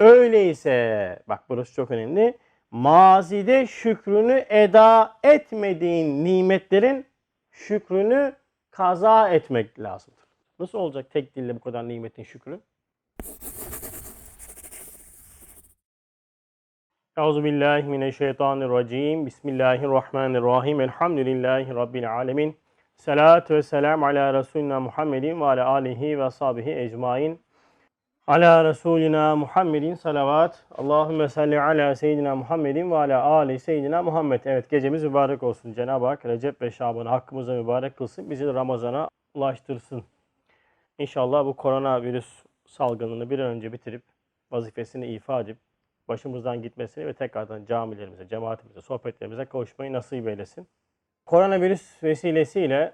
Öyleyse bak burası çok önemli. Mazide şükrünü eda etmediğin nimetlerin şükrünü kaza etmek lazımdır. Nasıl olacak tek dille bu kadar nimetin şükrü? Euzu billahi mineşşeytanirracim. Bismillahirrahmanirrahim. Elhamdülillahi rabbil alamin. Salatu ve selam ala Resulina Muhammedin ve ala alihi ve ashabihi ecmain. Ala Resulina Muhammedin salavat. Allahümme salli ala seyyidina Muhammedin ve ala ali seyyidina Muhammed. Evet gecemiz mübarek olsun. Cenab-ı Hak Recep ve Şaban'ı hakkımıza mübarek kılsın. Bizi Ramazan'a ulaştırsın. İnşallah bu koronavirüs salgınını bir an önce bitirip vazifesini ifa edip başımızdan gitmesini ve tekrardan camilerimize, cemaatimize, sohbetlerimize kavuşmayı nasip eylesin. Koronavirüs vesilesiyle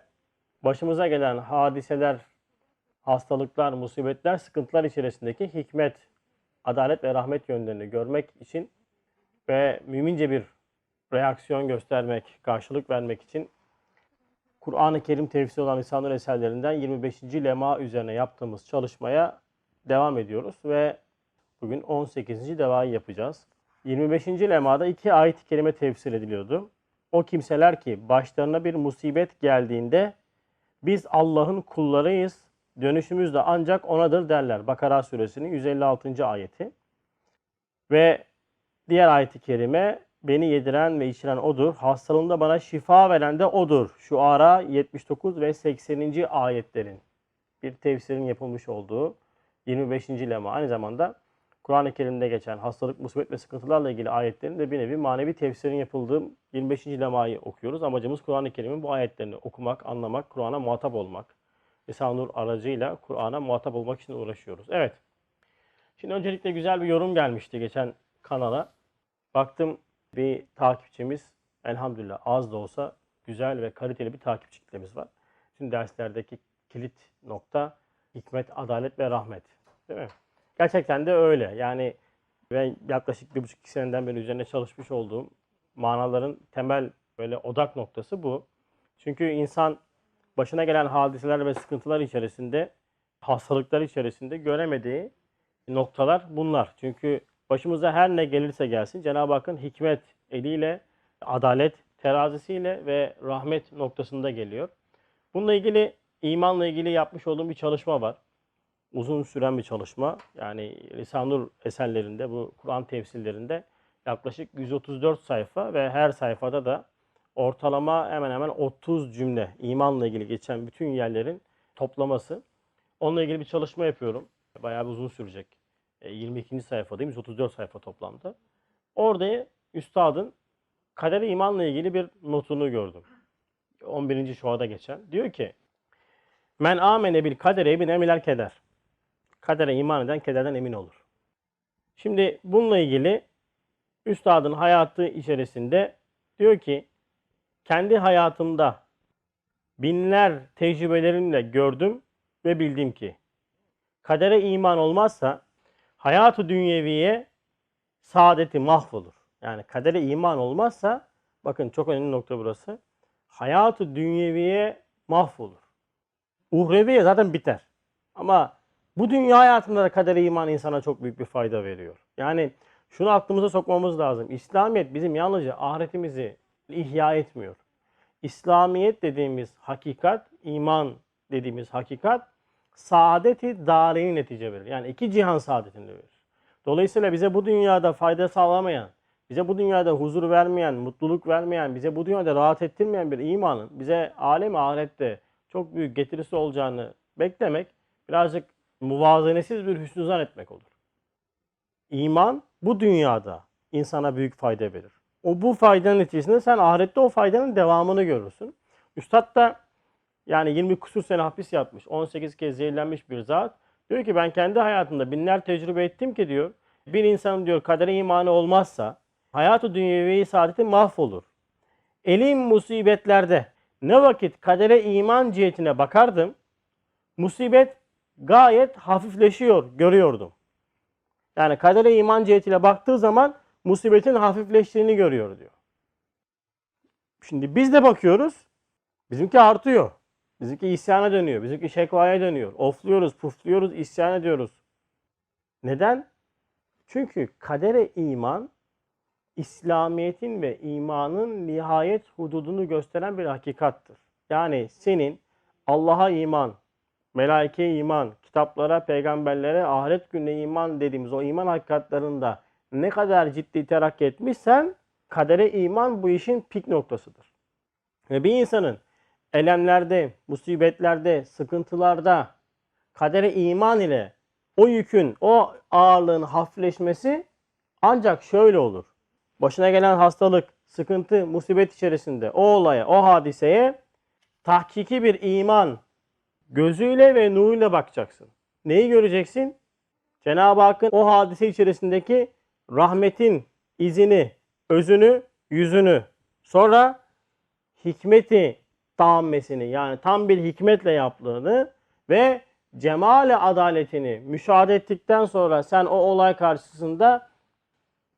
başımıza gelen hadiseler, hastalıklar, musibetler, sıkıntılar içerisindeki hikmet, adalet ve rahmet yönlerini görmek için ve mümince bir reaksiyon göstermek, karşılık vermek için Kur'an-ı Kerim tefsiri olan lisan eserlerinden 25. lema üzerine yaptığımız çalışmaya devam ediyoruz ve bugün 18. devayı yapacağız. 25. lemada iki ayet-i kerime tefsir ediliyordu. O kimseler ki başlarına bir musibet geldiğinde biz Allah'ın kullarıyız, dönüşümüz de ancak onadır derler. Bakara suresinin 156. ayeti. Ve diğer ayet-i kerime beni yediren ve içiren odur. Hastalığımda bana şifa veren de odur. Şu ara 79 ve 80. ayetlerin bir tefsirin yapılmış olduğu 25. lema. Aynı zamanda Kur'an-ı Kerim'de geçen hastalık, musibet ve sıkıntılarla ilgili ayetlerin de bir nevi manevi tefsirin yapıldığı 25. lemayı okuyoruz. Amacımız Kur'an-ı Kerim'in bu ayetlerini okumak, anlamak, Kur'an'a muhatap olmak. Lisan-ı Nur aracıyla Kur'an'a muhatap olmak için uğraşıyoruz. Evet. Şimdi öncelikle güzel bir yorum gelmişti geçen kanala. Baktım bir takipçimiz elhamdülillah az da olsa güzel ve kaliteli bir takipçi kitlemiz var. Şimdi derslerdeki kilit nokta hikmet, adalet ve rahmet. Değil mi? Gerçekten de öyle. Yani ben yaklaşık bir buçuk iki seneden beri üzerine çalışmış olduğum manaların temel böyle odak noktası bu. Çünkü insan başına gelen hadiseler ve sıkıntılar içerisinde, hastalıklar içerisinde göremediği noktalar bunlar. Çünkü başımıza her ne gelirse gelsin Cenab-ı Hakk'ın hikmet eliyle, adalet terazisiyle ve rahmet noktasında geliyor. Bununla ilgili imanla ilgili yapmış olduğum bir çalışma var uzun süren bir çalışma. Yani Lisanur eserlerinde, bu Kur'an tefsirlerinde yaklaşık 134 sayfa ve her sayfada da ortalama hemen hemen 30 cümle imanla ilgili geçen bütün yerlerin toplaması. Onunla ilgili bir çalışma yapıyorum. Bayağı bir uzun sürecek. 22. sayfadayım. 134 sayfa toplamda. Orada üstadın kaderi imanla ilgili bir notunu gördüm. 11. şuada geçen. Diyor ki Men amene bil kadere bin emiler keder kadere iman eden kederden emin olur. Şimdi bununla ilgili üstadın hayatı içerisinde diyor ki kendi hayatımda binler tecrübelerimle gördüm ve bildim ki kadere iman olmazsa hayatı dünyeviye saadeti mahvolur. Yani kadere iman olmazsa bakın çok önemli nokta burası. Hayatı dünyeviye mahvolur. Uhreviye zaten biter. Ama bu dünya hayatında da kadere iman insana çok büyük bir fayda veriyor. Yani şunu aklımıza sokmamız lazım. İslamiyet bizim yalnızca ahiretimizi ihya etmiyor. İslamiyet dediğimiz hakikat, iman dediğimiz hakikat saadeti darini netice verir. Yani iki cihan saadetini verir. Dolayısıyla bize bu dünyada fayda sağlamayan, bize bu dünyada huzur vermeyen, mutluluk vermeyen, bize bu dünyada rahat ettirmeyen bir imanın bize alem ahirette çok büyük getirisi olacağını beklemek birazcık muvazenesiz bir hüsnü zan etmek olur. İman bu dünyada insana büyük fayda verir. O bu faydanın neticesinde sen ahirette o faydanın devamını görürsün. Üstad da yani 20 kusur sene hapis yatmış, 18 kez zehirlenmiş bir zat. Diyor ki ben kendi hayatımda binler tecrübe ettim ki diyor, bir insanın diyor kadere imanı olmazsa hayatı dünyevi saadeti mahvolur. Elim musibetlerde ne vakit kadere iman cihetine bakardım, musibet gayet hafifleşiyor görüyordum. Yani kadere iman cihetiyle baktığı zaman musibetin hafifleştiğini görüyor diyor. Şimdi biz de bakıyoruz. Bizimki artıyor. Bizimki isyana dönüyor. Bizimki şekvaya dönüyor. Ofluyoruz, pufluyoruz, isyan ediyoruz. Neden? Çünkü kadere iman İslamiyet'in ve imanın nihayet hududunu gösteren bir hakikattır. Yani senin Allah'a iman, melaikeye iman, kitaplara, peygamberlere, ahiret gününe iman dediğimiz o iman hakikatlarında ne kadar ciddi terakki etmişsen kadere iman bu işin pik noktasıdır. Ve bir insanın elemlerde, musibetlerde, sıkıntılarda kadere iman ile o yükün, o ağırlığın hafifleşmesi ancak şöyle olur. Başına gelen hastalık, sıkıntı, musibet içerisinde o olaya, o hadiseye tahkiki bir iman gözüyle ve nuruyla bakacaksın. Neyi göreceksin? Cenab-ı Hakk'ın o hadise içerisindeki rahmetin izini, özünü, yüzünü. Sonra hikmeti tahammesini yani tam bir hikmetle yaptığını ve cemale adaletini müşahede ettikten sonra sen o olay karşısında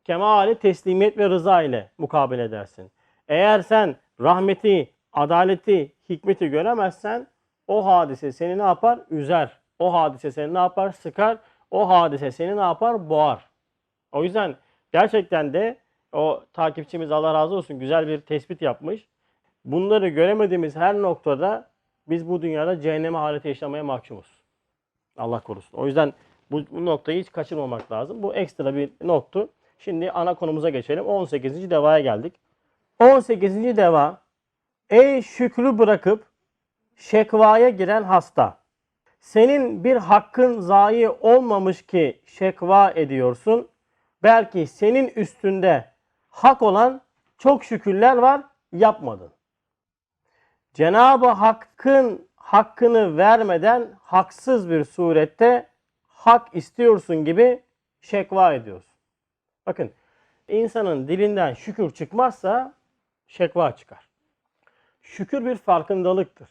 kemali teslimiyet ve rıza ile mukabele edersin. Eğer sen rahmeti, adaleti, hikmeti göremezsen o hadise seni ne yapar? Üzer. O hadise seni ne yapar? Sıkar. O hadise seni ne yapar? Boğar. O yüzden gerçekten de o takipçimiz Allah razı olsun güzel bir tespit yapmış. Bunları göremediğimiz her noktada biz bu dünyada cehenneme haleti yaşamaya mahkumuz. Allah korusun. O yüzden bu, bu noktayı hiç kaçırmamak lazım. Bu ekstra bir noktu. Şimdi ana konumuza geçelim. 18. devaya geldik. 18. deva Ey şükrü bırakıp şekvaya giren hasta. Senin bir hakkın zayi olmamış ki şekva ediyorsun. Belki senin üstünde hak olan çok şükürler var yapmadın. Cenab-ı Hakk'ın hakkını vermeden haksız bir surette hak istiyorsun gibi şekva ediyorsun. Bakın insanın dilinden şükür çıkmazsa şekva çıkar. Şükür bir farkındalıktır.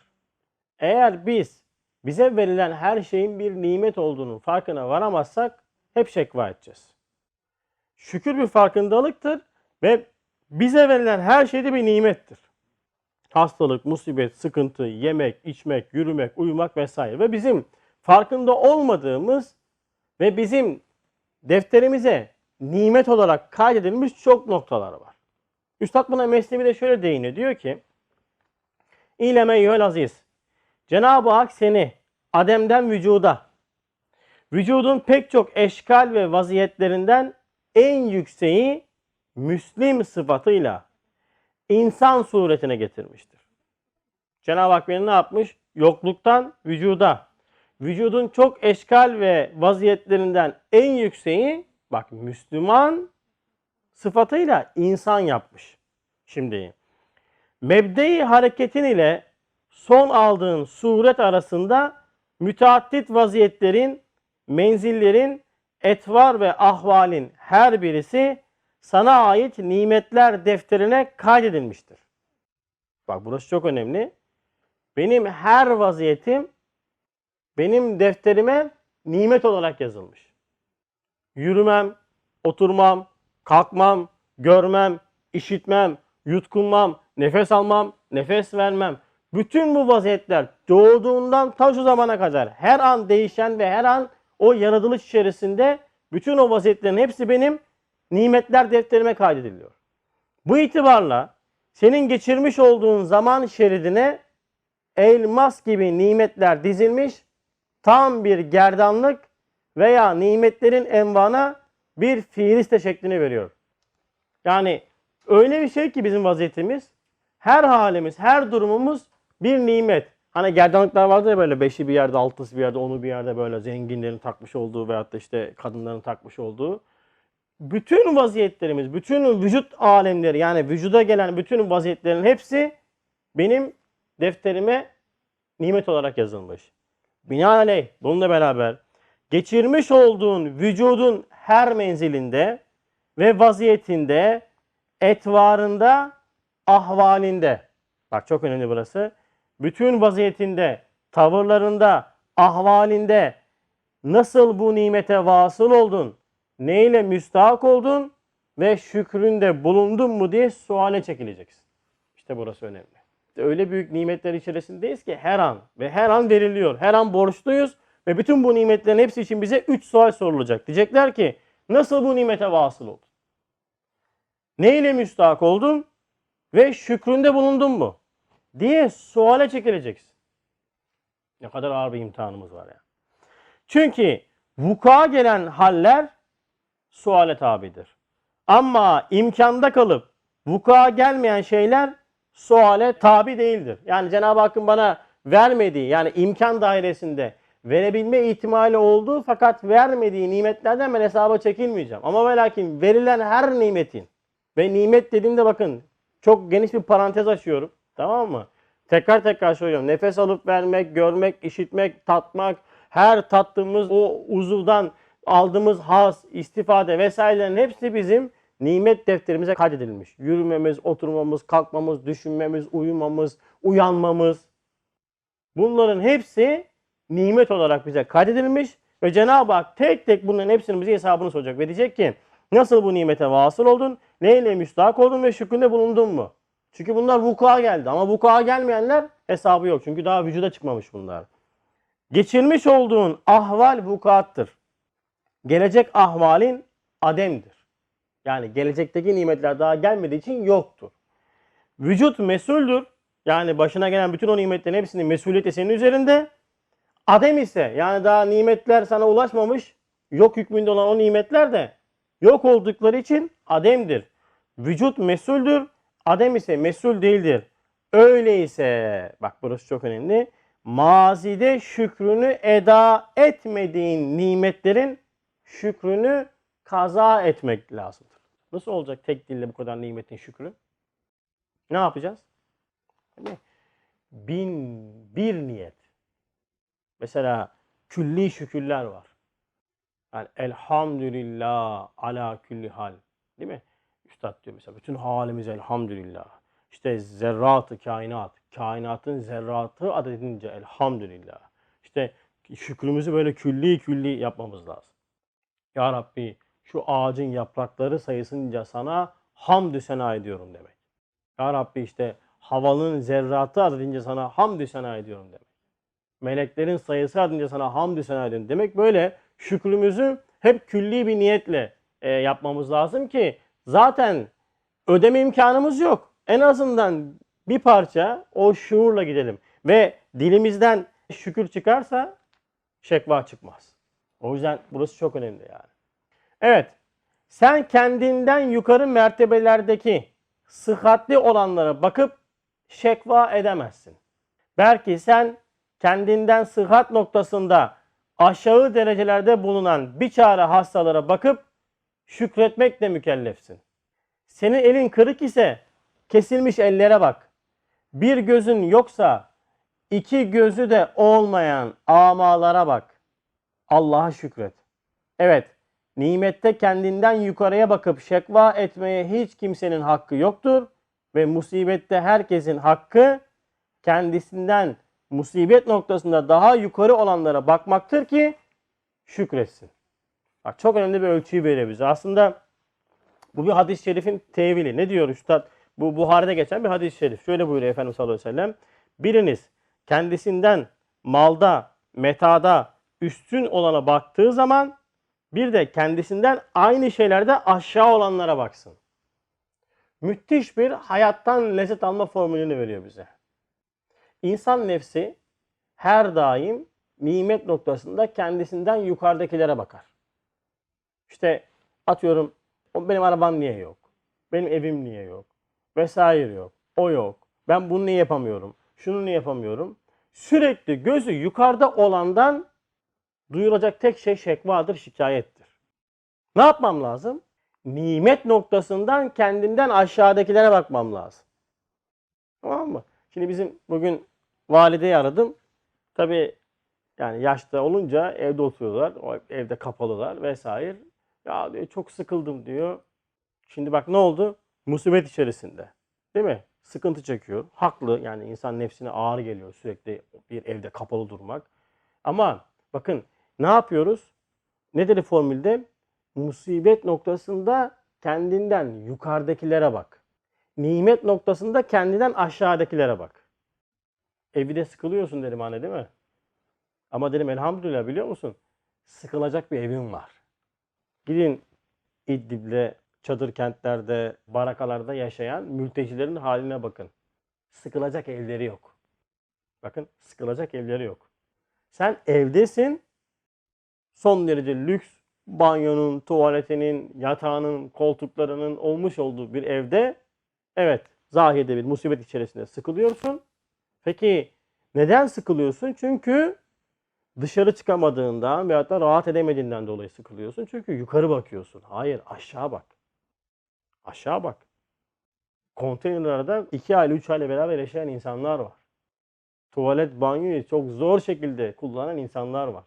Eğer biz bize verilen her şeyin bir nimet olduğunun farkına varamazsak hep şekva edeceğiz. Şükür bir farkındalıktır ve bize verilen her şey de bir nimettir. Hastalık, musibet, sıkıntı, yemek, içmek, yürümek, uyumak vesaire. Ve bizim farkında olmadığımız ve bizim defterimize nimet olarak kaydedilmiş çok noktalar var. Üstad buna Mesnevi de şöyle değiniyor. Diyor ki İleme yöl aziz. Cenab-ı Hak seni Adem'den vücuda, vücudun pek çok eşkal ve vaziyetlerinden en yükseği Müslim sıfatıyla insan suretine getirmiştir. Cenab-ı Hak beni ne yapmış? Yokluktan vücuda. Vücudun çok eşkal ve vaziyetlerinden en yükseği bak Müslüman sıfatıyla insan yapmış. Şimdi mebde hareketin ile son aldığın suret arasında müteaddit vaziyetlerin, menzillerin, etvar ve ahvalin her birisi sana ait nimetler defterine kaydedilmiştir. Bak burası çok önemli. Benim her vaziyetim benim defterime nimet olarak yazılmış. Yürümem, oturmam, kalkmam, görmem, işitmem, yutkunmam, nefes almam, nefes vermem. Bütün bu vaziyetler doğduğundan ta şu zamana kadar her an değişen ve her an o yaratılış içerisinde bütün o vaziyetlerin hepsi benim nimetler defterime kaydediliyor. Bu itibarla senin geçirmiş olduğun zaman şeridine elmas gibi nimetler dizilmiş tam bir gerdanlık veya nimetlerin envana bir fiiliste şeklini veriyor. Yani öyle bir şey ki bizim vaziyetimiz her halimiz, her durumumuz bir nimet. Hani gerdanlıklar vardı ya böyle beşi bir yerde, altısı bir yerde, onu bir yerde böyle zenginlerin takmış olduğu veyahut da işte kadınların takmış olduğu. Bütün vaziyetlerimiz, bütün vücut alemleri yani vücuda gelen bütün vaziyetlerin hepsi benim defterime nimet olarak yazılmış. Binaenaleyh bununla beraber geçirmiş olduğun vücudun her menzilinde ve vaziyetinde, etvarında, ahvalinde. Bak çok önemli burası. Bütün vaziyetinde, tavırlarında, ahvalinde nasıl bu nimete vasıl oldun, neyle müstahak oldun ve şükründe bulundun mu diye suale çekileceksin. İşte burası önemli. Öyle büyük nimetler içerisindeyiz ki her an ve her an veriliyor. Her an borçluyuz ve bütün bu nimetlerin hepsi için bize 3 sual sorulacak. Diyecekler ki Nasıl bu nimete vasıl oldun? Neyle müstahak oldun? Ve şükründe bulundun mu? Diye suale çekileceksin. Ne kadar ağır bir imtihanımız var ya. Çünkü vuku'a gelen haller suale tabidir. Ama imkanda kalıp vuku'a gelmeyen şeyler suale tabi değildir. Yani Cenab-ı Hakk'ın bana vermediği yani imkan dairesinde verebilme ihtimali olduğu fakat vermediği nimetlerden ben hesaba çekilmeyeceğim. Ama ve verilen her nimetin ve nimet dediğimde bakın çok geniş bir parantez açıyorum. Tamam mı? Tekrar tekrar söylüyorum. Nefes alıp vermek, görmek, işitmek, tatmak, her tattığımız o uzuvdan aldığımız haz, istifade vesairelerin hepsi bizim nimet defterimize kaydedilmiş. Yürümemiz, oturmamız, kalkmamız, düşünmemiz, uyumamız, uyanmamız. Bunların hepsi nimet olarak bize kaydedilmiş ve Cenab-ı Hak tek tek bunların hepsinin bize hesabını soracak ve diyecek ki nasıl bu nimete vasıl oldun, neyle müstahak oldun ve şükründe bulundun mu? Çünkü bunlar vuku'a geldi ama vuku'a gelmeyenler hesabı yok. Çünkü daha vücuda çıkmamış bunlar. Geçirmiş olduğun ahval vukuattır. Gelecek ahvalin ademdir. Yani gelecekteki nimetler daha gelmediği için yoktur. Vücut mesuldür. Yani başına gelen bütün o nimetlerin hepsinin mesuliyeti senin üzerinde. Adem ise yani daha nimetler sana ulaşmamış, yok hükmünde olan o nimetler de yok oldukları için ademdir. Vücut mesuldür, adem ise mesul değildir. Öyleyse, bak burası çok önemli, mazide şükrünü eda etmediğin nimetlerin şükrünü kaza etmek lazımdır. Nasıl olacak tek dille bu kadar nimetin şükrü? Ne yapacağız? Mi? Bin bir niyet. Mesela külli şükürler var. Yani elhamdülillah ala külli hal. Değil mi? Üstad diyor mesela bütün halimiz elhamdülillah. İşte zerratı kainat. Kainatın zerratı adedince elhamdülillah. İşte şükrümüzü böyle külli külli yapmamız lazım. Ya Rabbi şu ağacın yaprakları sayısınca sana hamdü sena ediyorum demek. Ya Rabbi işte havanın zerratı adedince sana hamdü sena ediyorum demek. Meleklerin sayısı adedince sana hamdü sena ediyorum demek. Böyle şükrümüzü hep külli bir niyetle e, yapmamız lazım ki zaten ödeme imkanımız yok. En azından bir parça o şuurla gidelim. Ve dilimizden şükür çıkarsa şekva çıkmaz. O yüzden burası çok önemli yani. Evet. Sen kendinden yukarı mertebelerdeki sıhhatli olanlara bakıp şekva edemezsin. Belki sen kendinden sıhhat noktasında aşağı derecelerde bulunan bir çare hastalara bakıp şükretmekle mükellefsin. Senin elin kırık ise kesilmiş ellere bak. Bir gözün yoksa iki gözü de olmayan amalara bak. Allah'a şükret. Evet, nimette kendinden yukarıya bakıp şekva etmeye hiç kimsenin hakkı yoktur ve musibette herkesin hakkı kendisinden musibet noktasında daha yukarı olanlara bakmaktır ki şükretsin. Bak çok önemli bir ölçüyü veriyor bize. Aslında bu bir hadis-i şerifin tevili. Ne diyor üstad? Bu Buhari'de geçen bir hadis-i şerif. Şöyle buyuruyor Efendimiz sallallahu aleyhi ve sellem. Biriniz kendisinden malda, metada üstün olana baktığı zaman bir de kendisinden aynı şeylerde aşağı olanlara baksın. Müthiş bir hayattan lezzet alma formülünü veriyor bize. İnsan nefsi her daim nimet noktasında kendisinden yukarıdakilere bakar. İşte atıyorum benim arabam niye yok? Benim evim niye yok? Vesaire yok. O yok. Ben bunu niye yapamıyorum? Şunu niye yapamıyorum? Sürekli gözü yukarıda olandan duyulacak tek şey şekvadır, şikayettir. Ne yapmam lazım? Nimet noktasından kendimden aşağıdakilere bakmam lazım. Tamam mı? Şimdi bizim bugün valideyi aradım. Tabii yani yaşta olunca evde oturuyorlar. Evde kapalılar vesaire. Ya diyor çok sıkıldım diyor. Şimdi bak ne oldu? Musibet içerisinde. Değil mi? Sıkıntı çekiyor. Haklı yani insan nefsine ağır geliyor sürekli bir evde kapalı durmak. Ama bakın ne yapıyoruz? Nedir formülde? Musibet noktasında kendinden yukarıdakilere bak. Nimet noktasında kendinden aşağıdakilere bak. Evde sıkılıyorsun dedim anne değil mi? Ama dedim elhamdülillah biliyor musun? Sıkılacak bir evim var. Gidin İdlib'de, çadır kentlerde, barakalarda yaşayan mültecilerin haline bakın. Sıkılacak evleri yok. Bakın sıkılacak evleri yok. Sen evdesin. Son derece lüks banyonun, tuvaletinin, yatağının, koltuklarının olmuş olduğu bir evde evet zahide bir musibet içerisinde sıkılıyorsun. Peki neden sıkılıyorsun? Çünkü dışarı çıkamadığından veyahut da rahat edemediğinden dolayı sıkılıyorsun. Çünkü yukarı bakıyorsun. Hayır aşağı bak. Aşağı bak. Konteynerlerde 2 aile 3 aile beraber yaşayan insanlar var. Tuvalet, banyoyu çok zor şekilde kullanan insanlar var.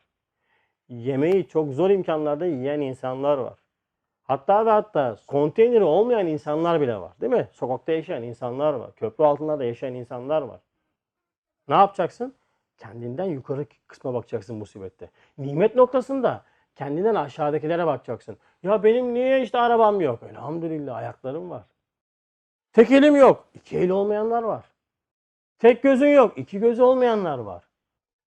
Yemeği çok zor imkanlarda yiyen insanlar var. Hatta ve hatta konteyneri olmayan insanlar bile var. Değil mi? Sokakta yaşayan insanlar var. Köprü altında da yaşayan insanlar var. Ne yapacaksın? Kendinden yukarı kısma bakacaksın musibette. Nimet noktasında kendinden aşağıdakilere bakacaksın. Ya benim niye işte arabam yok? Elhamdülillah ayaklarım var. Tek elim yok. İki eli olmayanlar var. Tek gözün yok. iki gözü olmayanlar var.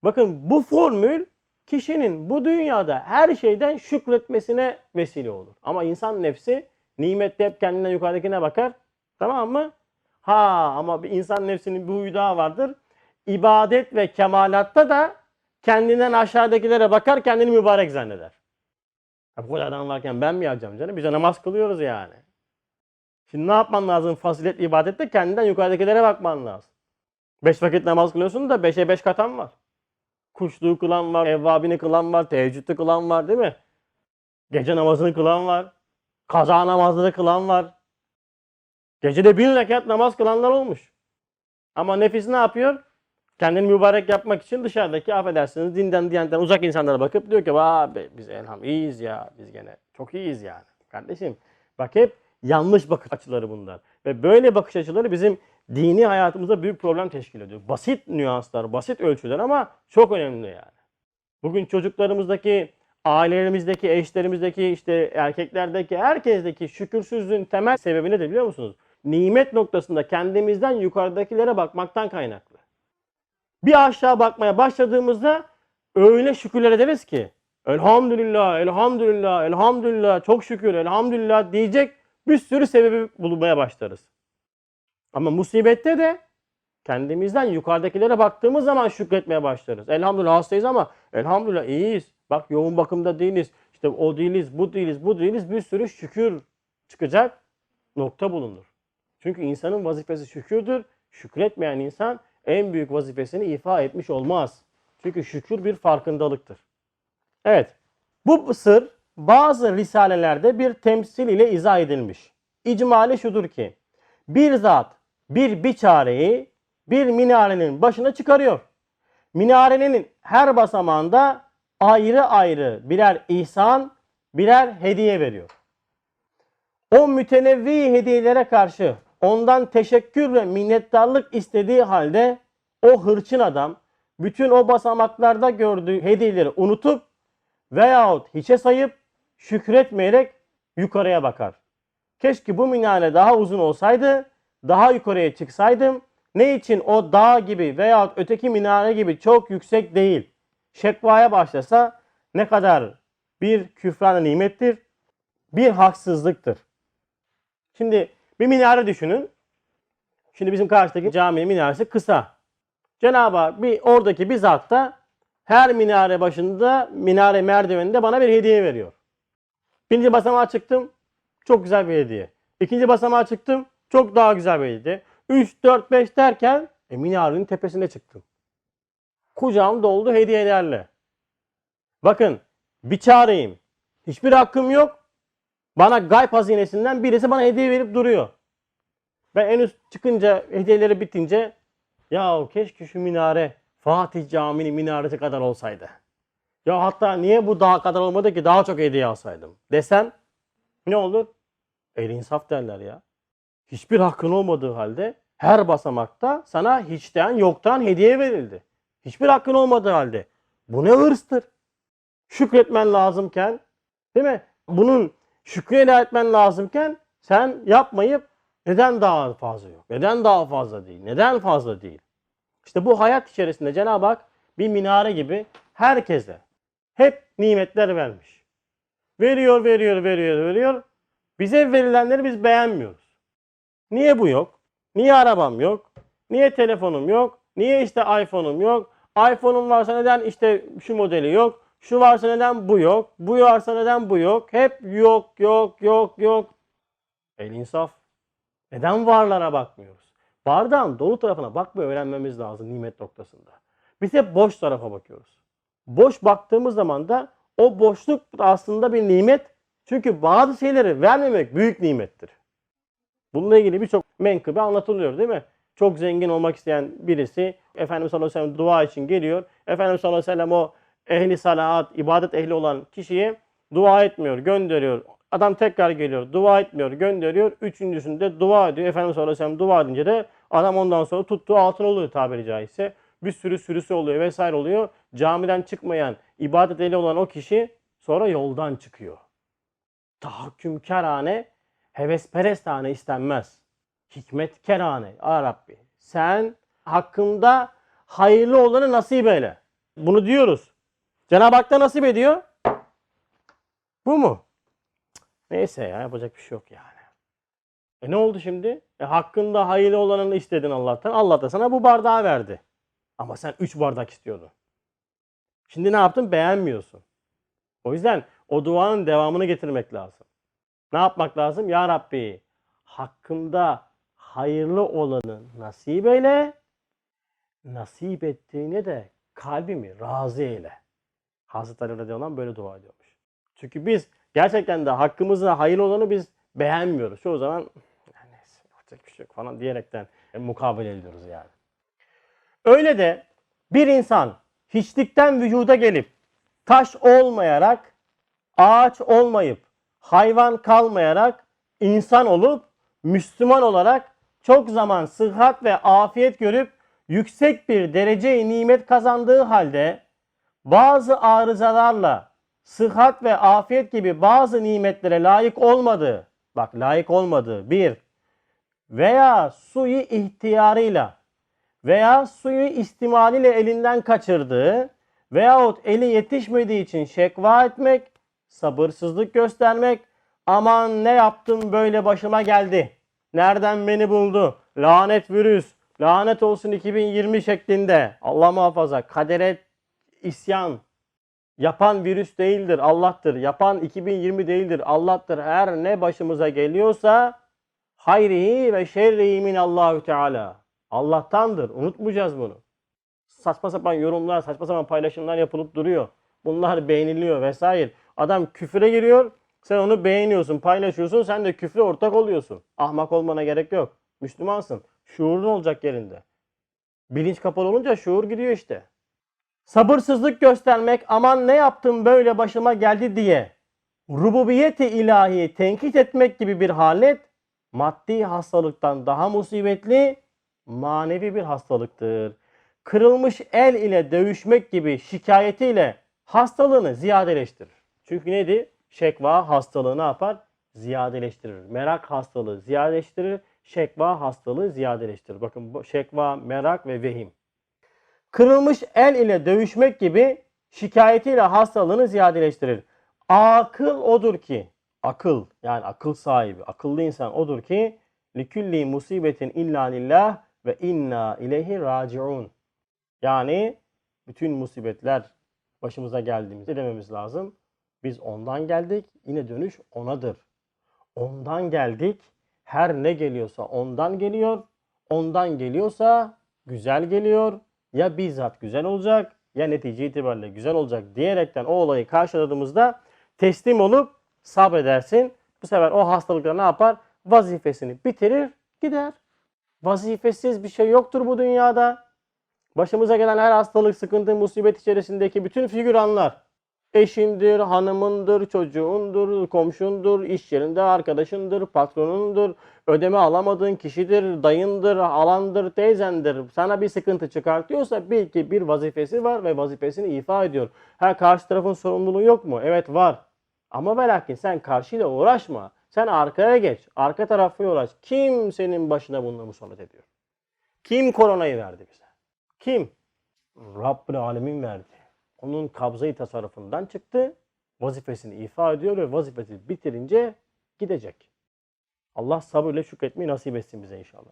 Bakın bu formül kişinin bu dünyada her şeyden şükretmesine vesile olur. Ama insan nefsi nimette hep kendinden yukarıdakine bakar. Tamam mı? Ha ama bir insan nefsinin bir huyu daha vardır. İbadet ve kemalatta da kendinden aşağıdakilere bakar kendini mübarek zanneder. Ya bu kadar adam varken ben mi yapacağım canım? Biz de namaz kılıyoruz yani. Şimdi ne yapman lazım faziletli ibadette? Kendinden yukarıdakilere bakman lazım. Beş vakit namaz kılıyorsun da beşe beş katan var. Kuşluğu kılan var, evvabini kılan var, teheccüdü kılan var değil mi? Gece namazını kılan var. Kaza namazını kılan var. Gecede bin rekat namaz kılanlar olmuş. Ama nefis ne yapıyor? Kendini mübarek yapmak için dışarıdaki affedersiniz dinden diyaneten uzak insanlara bakıp diyor ki be, biz elham iyiyiz ya biz gene çok iyiyiz yani. Kardeşim bak hep yanlış bakış açıları bunlar. Ve böyle bakış açıları bizim dini hayatımızda büyük problem teşkil ediyor. Basit nüanslar, basit ölçüler ama çok önemli yani. Bugün çocuklarımızdaki, ailelerimizdeki, eşlerimizdeki, işte erkeklerdeki, herkesteki şükürsüzlüğün temel sebebi nedir biliyor musunuz? Nimet noktasında kendimizden yukarıdakilere bakmaktan kaynaklı. Bir aşağı bakmaya başladığımızda öyle şükürler ederiz ki elhamdülillah, elhamdülillah, elhamdülillah, çok şükür, elhamdülillah diyecek bir sürü sebebi bulmaya başlarız. Ama musibette de kendimizden yukarıdakilere baktığımız zaman şükretmeye başlarız. Elhamdülillah hastayız ama elhamdülillah iyiyiz. Bak yoğun bakımda değiliz. İşte o değiliz, bu değiliz, bu değiliz. Bir sürü şükür çıkacak nokta bulunur. Çünkü insanın vazifesi şükürdür. Şükretmeyen insan en büyük vazifesini ifa etmiş olmaz. Çünkü şükür bir farkındalıktır. Evet. Bu sır bazı risalelerde bir temsil ile izah edilmiş. İcmali şudur ki bir zat bir biçareyi bir minarenin başına çıkarıyor. Minarenin her basamağında ayrı ayrı birer ihsan, birer hediye veriyor. O mütenevvi hediyelere karşı ondan teşekkür ve minnettarlık istediği halde o hırçın adam bütün o basamaklarda gördüğü hediyeleri unutup veyahut hiçe sayıp şükretmeyerek yukarıya bakar. Keşke bu minare daha uzun olsaydı, daha yukarıya çıksaydım. Ne için o dağ gibi veyahut öteki minare gibi çok yüksek değil. Şekvaya başlasa ne kadar bir küfran nimettir, bir haksızlıktır. Şimdi bir minare düşünün. Şimdi bizim karşıdaki cami minaresi kısa. Cenab-ı Hak bir oradaki bir zat da her minare başında minare merdiveninde bana bir hediye veriyor. Birinci basamağa çıktım. Çok güzel bir hediye. İkinci basamağa çıktım. Çok daha güzel bir hediye. 3, 4, 5 derken e, minarenin tepesine çıktım. Kucağım doldu hediyelerle. Bakın bir çareyim. Hiçbir hakkım yok. Bana gayb hazinesinden birisi bana hediye verip duruyor. Ben en üst çıkınca hediyeleri bitince ya keşke şu minare Fatih Camii'nin minaresi kadar olsaydı. Ya hatta niye bu daha kadar olmadı ki daha çok hediye alsaydım desem ne olur? El insaf derler ya. Hiçbir hakkın olmadığı halde her basamakta sana hiçten yoktan hediye verildi. Hiçbir hakkın olmadığı halde. Bu ne hırstır? Şükretmen lazımken değil mi? Bunun şükrü etmen lazımken sen yapmayıp neden daha fazla yok? Neden daha fazla değil? Neden fazla değil? İşte bu hayat içerisinde Cenab-ı Hak bir minare gibi herkese hep nimetler vermiş. Veriyor, veriyor, veriyor, veriyor. Bize verilenleri biz beğenmiyoruz. Niye bu yok? Niye arabam yok? Niye telefonum yok? Niye işte iPhone'um yok? iPhone'um varsa neden işte şu modeli yok? Şu varsa neden bu yok? Bu varsa neden bu yok? Hep yok, yok, yok, yok. El insaf. Neden varlara bakmıyoruz? Bardağın dolu tarafına bakmayı öğrenmemiz lazım nimet noktasında. Biz hep boş tarafa bakıyoruz. Boş baktığımız zaman da o boşluk aslında bir nimet. Çünkü bazı şeyleri vermemek büyük nimettir. Bununla ilgili birçok menkıbe anlatılıyor değil mi? Çok zengin olmak isteyen birisi Efendimiz sallallahu aleyhi ve sellem dua için geliyor. Efendimiz sallallahu aleyhi ve sellem o ehli salahat, ibadet ehli olan kişiye dua etmiyor, gönderiyor. Adam tekrar geliyor, dua etmiyor, gönderiyor. Üçüncüsünde dua ediyor. Efendimiz sallallahu aleyhi ve sellem dua edince de adam ondan sonra tuttuğu altın oluyor tabiri caizse. Bir sürü sürüsü oluyor vesaire oluyor. Camiden çıkmayan, ibadet ehli olan o kişi sonra yoldan çıkıyor. Tahakkümkarane, hevesperesthane istenmez. Hikmetkerane. Ya Rabbi sen hakkımda hayırlı olanı nasip eyle. Bunu diyoruz. Cenab-ı Hak da nasip ediyor. Bu mu? Neyse ya yapacak bir şey yok yani. E ne oldu şimdi? E hakkında hayırlı olanını istedin Allah'tan. Allah da sana bu bardağı verdi. Ama sen 3 bardak istiyordun. Şimdi ne yaptın? Beğenmiyorsun. O yüzden o duanın devamını getirmek lazım. Ne yapmak lazım? Ya Rabbi hakkımda hayırlı olanı nasip eyle. Nasip ettiğine de kalbimi razı eyle. Hazreti Ali radıyallahu böyle dua ediyormuş. Çünkü biz gerçekten de hakkımızda hayırlı olanı biz beğenmiyoruz. Çoğu zaman "Ya neyse yapacak bir şey yok falan diyerekten mukabele ediyoruz yani. Öyle de bir insan hiçlikten vücuda gelip taş olmayarak, ağaç olmayıp, hayvan kalmayarak insan olup Müslüman olarak çok zaman sıhhat ve afiyet görüp yüksek bir derece nimet kazandığı halde bazı arızalarla sıhhat ve afiyet gibi bazı nimetlere layık olmadığı, bak layık olmadığı bir veya suyu ihtiyarıyla veya suyu istimaliyle elinden kaçırdığı veyahut eli yetişmediği için şekva etmek, sabırsızlık göstermek, aman ne yaptım böyle başıma geldi, nereden beni buldu, lanet virüs, lanet olsun 2020 şeklinde Allah muhafaza kadere isyan yapan virüs değildir Allah'tır, yapan 2020 değildir Allah'tır. Her ne başımıza geliyorsa hayrihi ve şerrihi min Allahü Teala. Allah'tandır. Unutmayacağız bunu. Saçma sapan yorumlar, saçma sapan paylaşımlar yapılıp duruyor. Bunlar beğeniliyor vesaire. Adam küfüre giriyor. Sen onu beğeniyorsun, paylaşıyorsun. Sen de küfre ortak oluyorsun. Ahmak olmana gerek yok. Müslümansın. Şuurun olacak yerinde. Bilinç kapalı olunca şuur gidiyor işte. Sabırsızlık göstermek aman ne yaptım böyle başıma geldi diye rububiyeti ilahiyi tenkit etmek gibi bir halet maddi hastalıktan daha musibetli manevi bir hastalıktır. Kırılmış el ile dövüşmek gibi şikayetiyle hastalığını ziyadeleştirir. Çünkü neydi? Şekva hastalığı ne yapar? Ziyadeleştirir. Merak hastalığı ziyadeleştirir. Şekva hastalığı ziyadeleştirir. Bakın şekva, merak ve vehim. Kırılmış el ile dövüşmek gibi şikayetiyle hastalığını ziyadeleştirir. Akıl odur ki, akıl yani akıl sahibi, akıllı insan odur ki likülli musibetin illa lillah ve inna ileyhi raciun. Yani bütün musibetler başımıza geldiğimizde dememiz lazım. Biz ondan geldik, yine dönüş onadır. Ondan geldik, her ne geliyorsa ondan geliyor. Ondan geliyorsa güzel geliyor. Ya bizzat güzel olacak ya netice itibariyle güzel olacak diyerekten o olayı karşıladığımızda teslim olup sabredersin. Bu sefer o hastalıkla ne yapar? Vazifesini bitirir, gider. Vazifesiz bir şey yoktur bu dünyada. Başımıza gelen her hastalık, sıkıntı, musibet içerisindeki bütün figüranlar eşindir, hanımındır, çocuğundur, komşundur, iş yerinde arkadaşındır, patronundur, ödeme alamadığın kişidir, dayındır, alandır, teyzendir. Sana bir sıkıntı çıkartıyorsa bil ki bir vazifesi var ve vazifesini ifa ediyor. Ha karşı tarafın sorumluluğu yok mu? Evet var. Ama ve sen karşıyla uğraşma. Sen arkaya geç. Arka tarafı uğraş. Kim senin başına bunları musallat ediyor? Kim koronayı verdi bize? Kim? Rabbül Alemin verdi. Onun kabzayı tasarrufundan çıktı. Vazifesini ifa ediyor ve vazifesi bitirince gidecek. Allah sabırla şükretmeyi nasip etsin bize inşallah.